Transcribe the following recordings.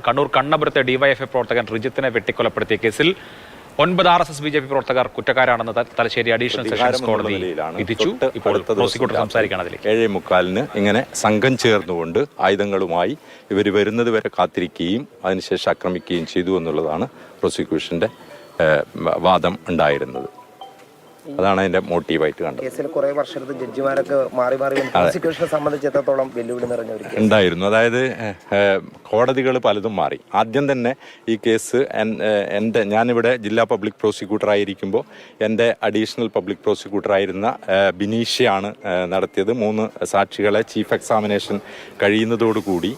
Kannur കണ്ണപുരത്തെ DYFI പ്രവർത്തകൻ റിജിത്തിനെ വെട്ടിക്കൊലപ്പെടുത്തിയ കേസിൽ ഒൻപത് R S S B J P പ്രവർത്തകർ കുറ്റക്കാരാണെന്ന് തലശ്ശേരി അഡീഷണൽ സെഷൻസ് കോടതി വിധിച്ചു. ഇപ്പോൾ പ്രോസിക്യൂട്ടർ അതിലേക്ക്. ഏഴേ മുക്കാലിന് ഇങ്ങനെ സംഘം ചേർന്നുകൊണ്ട് ആയുധങ്ങളുമായി ഇവർ വരുന്നത് വരെ കാത്തിരിക്കുകയും അതിനുശേഷം ആക്രമിക്കുകയും ചെയ്തു എന്നുള്ളതാണ് പ്രോസിക്യൂഷന്റെ വാദം ഉണ്ടായിരുന്നത്. അതാണ് അതിന്റെ മോട്ടീവായിട്ട് കണ്ടത്. കേസിൽ കുറെ വർഷത്തെ ജഡ്ജിമാരൊക്കെ മാറി മാറി പ്രോസിക്യൂഷനെ സംബന്ധിച്ചിടത്തോളം വെല്ലുവിളി നിറഞ്ഞ ഒരു ഉണ്ടായിരുന്നു. അതായത് കോടതികൾ പലതും മാറി. ആദ്യം തന്നെ ഈ കേസ് എന്റെ ഞാനിവിടെ ജില്ലാ പബ്ലിക് പ്രോസിക്യൂട്ടർ ആയിരിക്കുമ്പോൾ എന്റെ അഡീഷണൽ പബ്ലിക് പ്രോസിക്യൂട്ടർ ആയിരുന്ന ബിനീഷയാണ് നടത്തിയത്. മൂന്ന് സാക്ഷികളെ ചീഫ് എക്സാമിനേഷൻ കഴിയുന്നതോടുകൂടി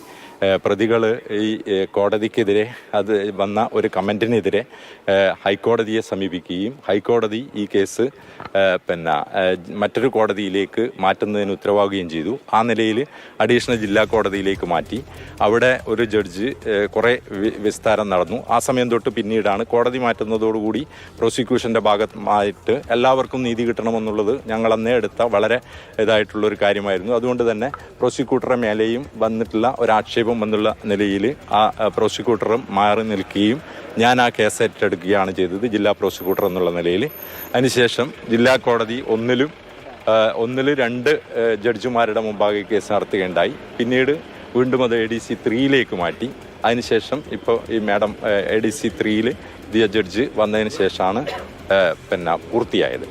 പ്രതികൾ ഈ കോടതിക്കെതിരെ അത് വന്ന ഒരു കമന്റിനെതിരെ ഹൈക്കോടതിയെ സമീപിക്കുകയും ഹൈക്കോടതി ഈ കേസ് പിന്നെ മറ്റൊരു കോടതിയിലേക്ക് മാറ്റുന്നതിന് ഉത്തരവാകുകയും ചെയ്തു. ആ നിലയിൽ അഡീഷണൽ ജില്ലാ കോടതിയിലേക്ക് മാറ്റി. അവിടെ ഒരു ജഡ്ജ് കുറേ വിസ്താരം നടന്നു. ആ സമയം തൊട്ട് പിന്നീടാണ് കോടതി മാറ്റുന്നതോടുകൂടി പ്രോസിക്യൂഷന്റെ ഭാഗമായിട്ട് എല്ലാവർക്കും നീതി കിട്ടണമെന്നുള്ളത് ഞങ്ങൾ അന്നേ എടുത്ത വളരെ ഇതായിട്ടുള്ളൊരു കാര്യമായിരുന്നു. അതുകൊണ്ട് തന്നെ പ്രോസിക്യൂട്ടറെ മേലെയും വന്നിട്ടുള്ള ഒരാക്ഷേപം എന്നുള്ള നിലയിൽ ആ പ്രോസിക്യൂട്ടറും മാറി നിൽക്കുകയും ഞാൻ ആ കേസ് ഏറ്റെടുക്കുകയാണ് ചെയ്തത് ജില്ലാ പ്രോസിക്യൂട്ടർ എന്നുള്ള നിലയിൽ. അതിനുശേഷം ജില്ലാ കോടതി ഒന്നിലും ഒന്നിൽ രണ്ട് ജഡ്ജിമാരുടെ മുമ്പാകെ കേസ് നടത്തുകയുണ്ടായി. പിന്നീട് വീണ്ടും അത് എ ഡി സി ത്രീയിലേക്ക് മാറ്റി. അതിനുശേഷം ഇപ്പോൾ ഈ മാഡം എ ഡി സി ത്രീയിൽ പുതിയ ജഡ്ജ് വന്നതിന് ശേഷമാണ് പിന്നെ പൂർത്തിയായത്.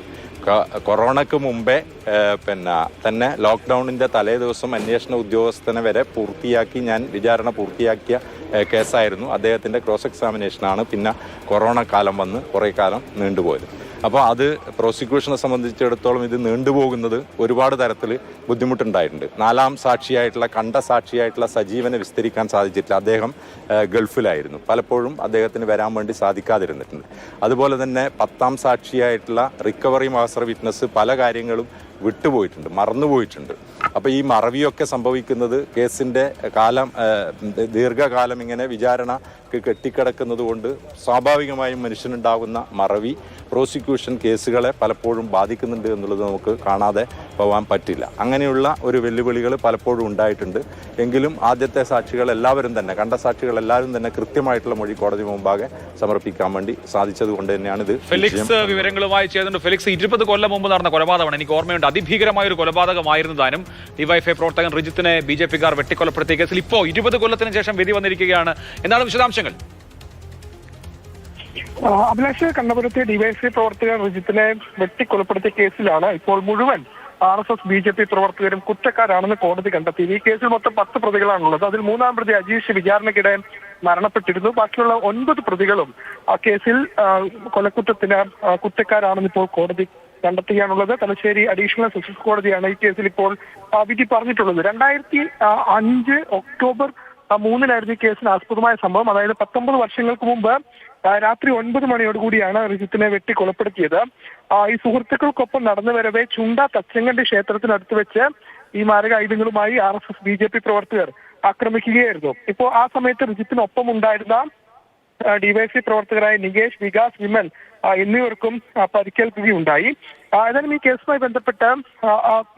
കൊറോണയ്ക്ക് മുമ്പേ പിന്നെ തന്നെ ലോക്ക്ഡൗണിന്റെ തലേ ദിവസം അന്വേഷണ ഉദ്യോഗസ്ഥനെ വരെ പൂർത്തിയാക്കി ഞാൻ വിചാരണ പൂർത്തിയാക്കിയ കേസായിരുന്നു. അദ്ദേഹത്തിന്റെ ക്രോസ് എക്സാമിനേഷനാണ് പിന്നെ കൊറോണ കാലം വന്ന് കുറേ കാലം നീണ്ടുപോയത്. അപ്പോൾ അത് പ്രോസിക്യൂഷനെ സംബന്ധിച്ചിടത്തോളം ഇത് നീണ്ടുപോകുന്നത് ഒരുപാട് തരത്തിൽ ബുദ്ധിമുട്ടുണ്ടായിട്ടുണ്ട്. നാലാം സാക്ഷിയായിട്ടുള്ള കണ്ട സാക്ഷിയായിട്ടുള്ള സജീവനെ വിസ്തരിക്കാൻ സാധിച്ചിട്ടില്ല. അദ്ദേഹം ഗൾഫിലായിരുന്നു. പലപ്പോഴും അദ്ദേഹത്തിന് വരാൻ വേണ്ടി സാധിക്കാതിരുന്നിട്ടുണ്ട്. അതുപോലെ തന്നെ പത്താം സാക്ഷിയായിട്ടുള്ള റിക്കവറി മാസ്റ്റർ വിറ്റ്നസ് പല കാര്യങ്ങളും വിട്ടുപോയിട്ടുണ്ട് മറന്നുപോയിട്ടുണ്ട്. അപ്പോൾ ഈ മറവിയൊക്കെ സംഭവിക്കുന്നത് കേസിന്റെ കാലം ദീർഘകാലം ഇങ്ങനെ വിചാരണ കെട്ടിക്കിടക്കുന്നത് കൊണ്ട് സ്വാഭാവികമായും മനുഷ്യനുണ്ടാകുന്ന മറവി പ്രോസിക്യൂഷൻ കേസുകളെ പലപ്പോഴും ബാധിക്കുന്നുണ്ട് എന്നുള്ളത് നമുക്ക് കാണാതെ പോകാൻ പറ്റില്ല. അങ്ങനെയുള്ള ഒരു വെല്ലുവിളികൾ പലപ്പോഴും ഉണ്ടായിട്ടുണ്ട്. എങ്കിലും ആദ്യത്തെ സാക്ഷികൾ എല്ലാവരും തന്നെ കണ്ട സാക്ഷികൾ എല്ലാവരും തന്നെ കൃത്യമായിട്ടുള്ള മൊഴി കോടതി മുമ്പാകെ സമർപ്പിക്കാൻ വേണ്ടി സാധിച്ചത് കൊണ്ട് തന്നെയാണ് ഇത് ഫെലിക്സ് വിവരങ്ങളുമായി ചെയ്തിട്ടുണ്ട് ഫെലിക്സ് ഇരുപത് കൊല്ലം മുമ്പ് നടന്ന കൊലപാതകമാണ്. എനിക്ക് ഓർമ്മയുണ്ട്. അതിഭീകരമായ ഒരു കൊലപാതകമായിരുന്നതാനും ഡിവൈഫൈ പ്രവർത്തകൻ റിജിത്തിനെ ബി ജെ പിക്കാർ വെട്ടിക്കൊലപ്പെടുത്തിയ കേസിൽ ഇപ്പോൾ ഇരുപത് കൊല്ലത്തിന് ശേഷം വിധി വന്നിരിക്കുകയാണ്. എന്നാണ് വിശദാംശങ്ങൾ? അഭിലാഷ് കണ്ണപുരത്തെ ഡിവൈഎസ്ഐ പ്രവർത്തകർ റിജിത്തിനെ വെട്ടിക്കൊലപ്പെടുത്തിയ കേസിലാണ് ഇപ്പോൾ മുഴുവൻ R S S B J P പ്രവർത്തകരും കുറ്റക്കാരാണെന്ന് കോടതി കണ്ടെത്തി. ഈ കേസിൽ മൊത്തം പത്ത് പ്രതികളാണുള്ളത്. അതിൽ മൂന്നാം പ്രതി അജീഷ് വിചാരണയ്ക്കിടെ മരണപ്പെട്ടിരുന്നു. ബാക്കിയുള്ള ഒൻപത് പ്രതികളും ആ കേസിൽ കൊലക്കുറ്റത്തിന് കുറ്റക്കാരാണെന്ന് ഇപ്പോൾ കോടതി കണ്ടെത്തുകയാണുള്ളത്. തലശ്ശേരി അഡീഷണൽ സെഷൻസ് കോടതിയാണ് ഈ കേസിൽ ഇപ്പോൾ വിധി പറഞ്ഞിട്ടുള്ളത്. രണ്ടായിരത്തി അഞ്ച് ഒക്ടോബർ മൂന്നിലായിരുന്നു ഈ കേസിന് ആസ്പദമായ സംഭവം. അതായത് പത്തൊമ്പത് വർഷങ്ങൾക്ക് മുമ്പ് രാത്രി ഒൻപത് മണിയോടുകൂടിയാണ് റിജിത്തിനെ വെട്ടി കൊലപ്പെടുത്തിയത്. ആ, ഈ സുഹൃത്തുക്കൾക്കൊപ്പം നടന്നു വരവെ ചുണ്ട തച്ചങ്കണ്ടി ക്ഷേത്രത്തിനടുത്ത് വെച്ച് ഈ മാരകായുധങ്ങളുമായി R S S B J P പ്രവർത്തകർ ആക്രമിക്കുകയായിരുന്നു. ഇപ്പോൾ ആ സമയത്ത് റിജിത്തിനൊപ്പം ഉണ്ടായിരുന്ന ഡിവൈഎഫ്ഐ പ്രവർത്തകരായ നികേഷ് വികാസ് വിമൽ എന്നിവർക്കും പരിക്കേൽക്കുകയുണ്ടായി. ഏതായാലും ഈ കേസുമായി ബന്ധപ്പെട്ട്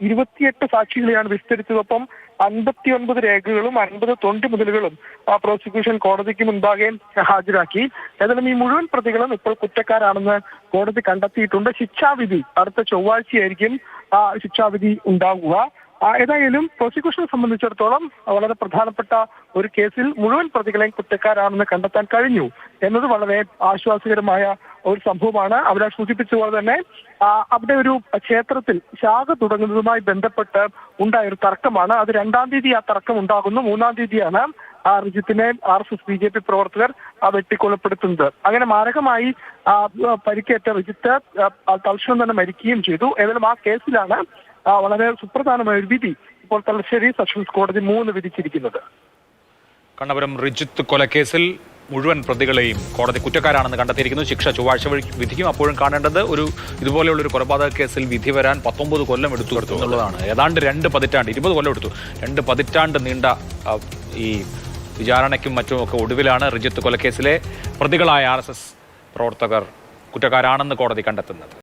ഇരുപത്തിയെട്ട് സാക്ഷികളെയാണ് വിസ്തരിച്ചതൊപ്പം അൻപത്തിയൊൻപത് രേഖകളും അൻപത് തൊണ്ടി മുതലുകളും പ്രോസിക്യൂഷൻ കോടതിക്ക് മുൻപാകെ ഹാജരാക്കി. ഏതായാലും ഈ മുഴുവൻ പ്രതികളും ഇപ്പോൾ കുറ്റക്കാരാണെന്ന് കോടതി കണ്ടെത്തിയിട്ടുണ്ട്. ശിക്ഷാവിധി അടുത്ത ചൊവ്വാഴ്ചയായിരിക്കും ശിക്ഷാവിധി ഉണ്ടാവുക. ഏതായാലും പ്രോസിക്യൂഷനെ സംബന്ധിച്ചിടത്തോളം വളരെ പ്രധാനപ്പെട്ട ഒരു കേസിൽ മുഴുവൻ പ്രതികളെയും കുറ്റക്കാരാണെന്ന് കണ്ടെത്താൻ കഴിഞ്ഞു എന്നത് വളരെ ആശ്വാസകരമായ ഒരു സംഭവമാണ്. അവിടെ സൂചിപ്പിച്ചതുപോലെ തന്നെ അവിടെ ഒരു ക്ഷേത്രത്തിൽ ശാഖ തുടങ്ങുന്നതുമായി ബന്ധപ്പെട്ട് ഉണ്ടായ ഒരു തർക്കമാണ്. അത് രണ്ടാം തീയതി ആ തർക്കം ഉണ്ടാകുന്നു. മൂന്നാം തീയതിയാണ് ആ റിജിത്തിനെ R S S B J P പ്രവർത്തകർ വെട്ടിക്കൊലപ്പെടുത്തുന്നത്. അങ്ങനെ മാരകമായി പരിക്കേറ്റ റിജിത്ത് തൽക്ഷണം തന്നെ മരിക്കുകയും ചെയ്തു. ഏതായാലും ആ കേസിലാണ് വളരെ സുപ്രധാനമായ ഒരു വിധി ഇപ്പോൾ തലശ്ശേരി സെഷൻസ് കോടതി മൂന്ന് വിധിച്ചിരിക്കുന്നത്. കണ്ണപുരം റിജിത്ത് കൊലക്കേസിൽ മുഴുവൻ പ്രതികളെയും കോടതി കുറ്റക്കാരാണെന്ന് കണ്ടെത്തിയിരിക്കുന്നു. ശിക്ഷ ചൊവ്വാഴ്ച വഴി വിധിക്കും. അപ്പോഴും കാണേണ്ടത് ഒരു ഇതുപോലെയുള്ള ഒരു കൊലപാതക കേസിൽ വിധി വരാൻ പത്തൊമ്പത് കൊല്ലം എടുത്തു എന്നുള്ളതാണ്. ഏതാണ്ട് രണ്ട് പതിറ്റാണ്ട് ഇരുപത് കൊല്ലം എടുത്തു. രണ്ട് പതിറ്റാണ്ട് നീണ്ട ഈ വിചാരണയ്ക്കും മറ്റുമൊക്കെ ഒടുവിലാണ് റിജിത്ത് കൊലക്കേസിലെ പ്രതികളായ ആർ പ്രവർത്തകർ കുറ്റക്കാരാണെന്ന് കോടതി കണ്ടെത്തുന്നത്.